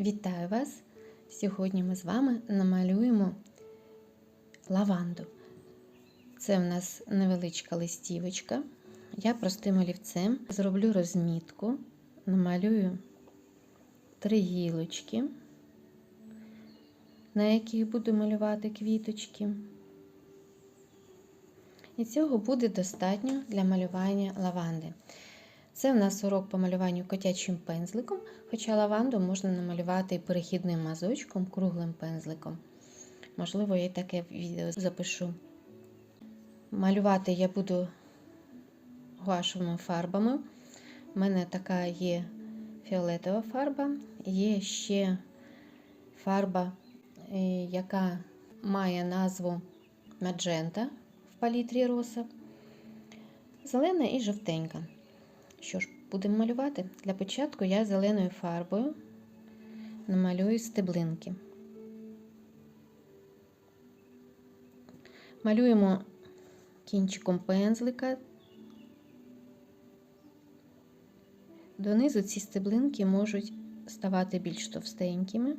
Вітаю вас! Сьогодні ми з вами намалюємо лаванду. Це в нас невеличка листівочка. Я простим олівцем зроблю розмітку, намалюю три гілочки, на яких буду малювати квіточки. І цього буде достатньо для малювання лаванди. Це в нас урок по малюванню котячим пензликом, хоча лаванду можна намалювати перехідним мазочком, круглим пензликом. Можливо, я таке відео запишу. Малювати я буду гуашевими фарбами. У мене така є фіолетова фарба, є ще фарба, яка має назву Маджента в палітрі роса, зелена і жовтенька. Що ж, будемо малювати? Для початку я зеленою фарбою намалюю стеблинки. Малюємо кінчиком пензлика. Донизу ці стеблинки можуть ставати більш товстенькими.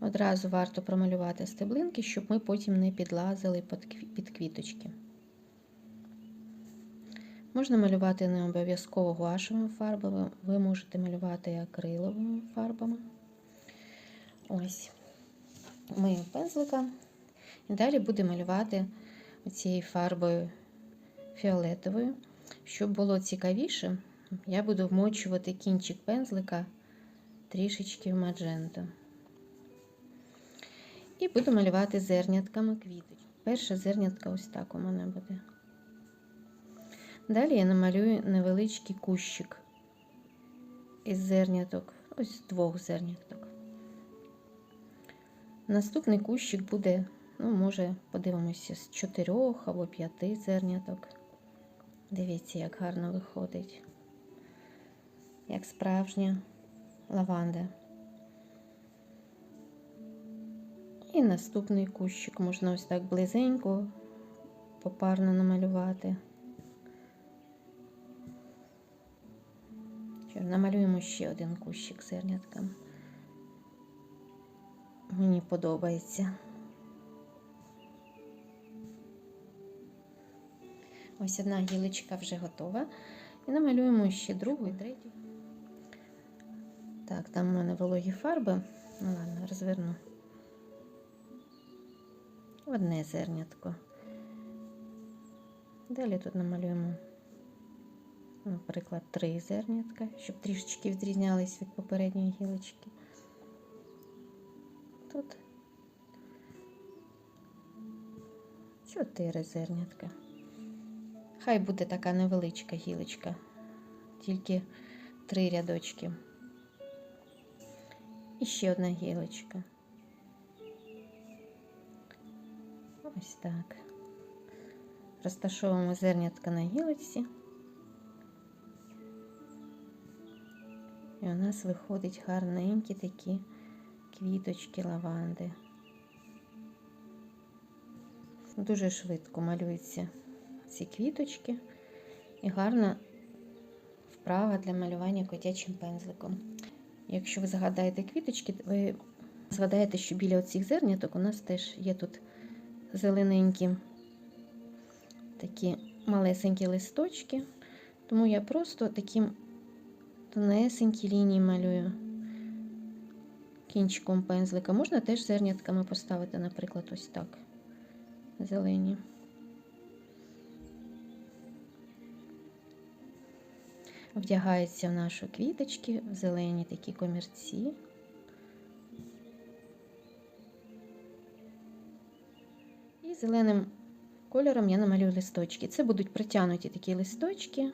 Одразу варто промалювати стеблинки, щоб ми потім не підлазили під квіточки. Можна малювати не обов'язково гуашевими фарбами, ви можете малювати акриловими фарбами. Ось, мию пензлика. І далі буду малювати цією фарбою фіолетовою. Щоб було цікавіше, я буду вмочувати кінчик пензлика трішечки в мадженту. І буду малювати зернятками квіточок. Перша зернятка ось так у мене буде. Далі я намалюю невеличкий кущик із зерняток, ось двох зерняток. Наступний кущик буде, ну, може, подивимося, з чотирьох або п'яти зерняток. Дивіться, як гарно виходить, як справжня лаванда. І наступний кущик можна ось так близенько, попарно намалювати. Намалюємо ще один кущик зернятками. Мені подобається. Ось одна гілочка вже готова. І намалюємо ще другу і третю. Так, там у мене вологі фарби. Ну ладно, розверну. Одне зернятко. Далі тут намалюємо наприклад, три зернятка, щоб трішечки відрізнялись від попередньої гілочки. Тут чотири зернятка. Хай буде така невеличка гілочка, тільки три рядочки. І ще одна гілочка. Ось так. Розташовуємо зернятка на гілочці. І у нас виходять гарненькі такі квіточки лаванди. Дуже швидко малюються ці квіточки і гарна вправа для малювання котячим пензликом. Якщо ви згадаєте квіточки, ви згадаєте, що біля оцих зерняток у нас теж є тут зелененькі такі малесенькі листочки, тому я просто таким тонесенькі лінії малюю кінчиком пензлика. Можна теж зернятками поставити, наприклад, ось так. Зелені. Вдягаються в нашу квіточки, в зелені такі комірці. І зеленим кольором я намалюю листочки. Це будуть притягнуті такі листочки.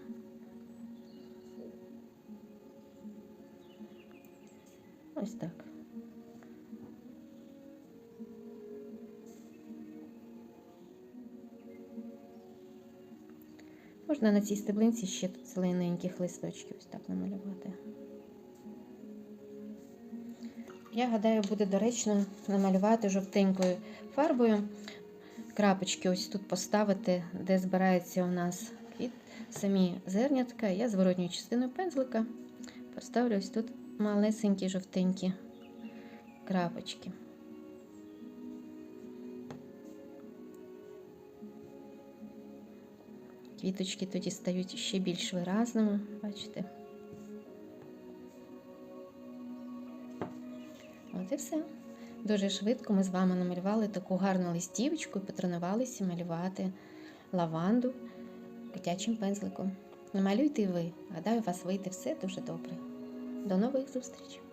Ось так. Можна на цій стеблинці ще тут зелененьких листочків ось так намалювати. Я гадаю, буде доречно намалювати жовтенькою фарбою. Крапочки ось тут поставити, де збирається у нас квіт, самі зернятка. Я зворотньою частиною пензлика Поставлю ось тут малесенькі жовтенькі крапочки. Квіточки тоді стають ще більш виразними, бачите? От і все. Дуже швидко ми з вами намалювали таку гарну листівочку і потренувалися малювати лаванду котячим пензликом. Намалюйте і ви. Гадаю, у вас вийде все дуже добре. До нових зустрічей!